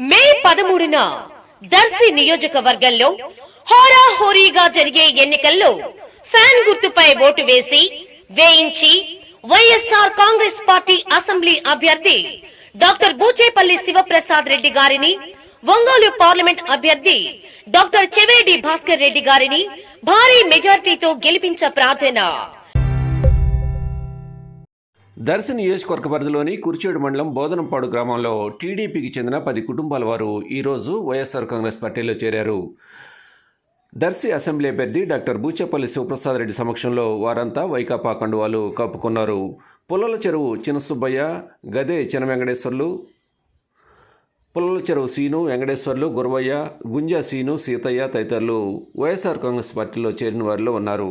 మే పదమూడున దర్శి నియోజకవర్గంలో హోరాహోరీగా జరిగే ఎన్నికల్లో ఫ్యాన్ గుర్తుపై ఓటు వేసి వేయించి వైఎస్ఆర్ కాంగ్రెస్ పార్టీ అసెంబ్లీ అభ్యర్థి డాక్టర్ బూచేపల్లి శివప్రసాద్ రెడ్డి గారిని ఒంగోలు పార్లమెంట్ అభ్యర్థి డాక్టర్ చెవేడి భాస్కర్ రెడ్డి గారిని భారీ మెజార్టీతో గెలిపించ ప్రార్థన. దర్శి నియోజకవర్గ పరిధిలోని కుర్చేడు మండలం బోధనంపాడు గ్రామంలో టీడీపీకి చెందిన పది కుటుంబాల వారు ఈరోజు వైఎస్ఆర్ కాంగ్రెస్ పార్టీలో చేరారు. దర్శి అసెంబ్లీ అభ్యర్థి డాక్టర్ బూచేపల్లి శివప్రసాద్ రెడ్డి సమక్షంలో వారంతా వైకాపా కండువాలు కప్పుకున్నారు. పుల్లల చెరువు చిన్నసుబ్బయ్య గదే చిన్న వెంకటేశ్వర్లు పుల్లల చెరువు సీను వెంకటేశ్వర్లు గురవయ్య గుంజా సీను సీతయ్య తదితరులు వైఎస్ఆర్ కాంగ్రెస్ పార్టీలో చేరిన వారిలో ఉన్నారు.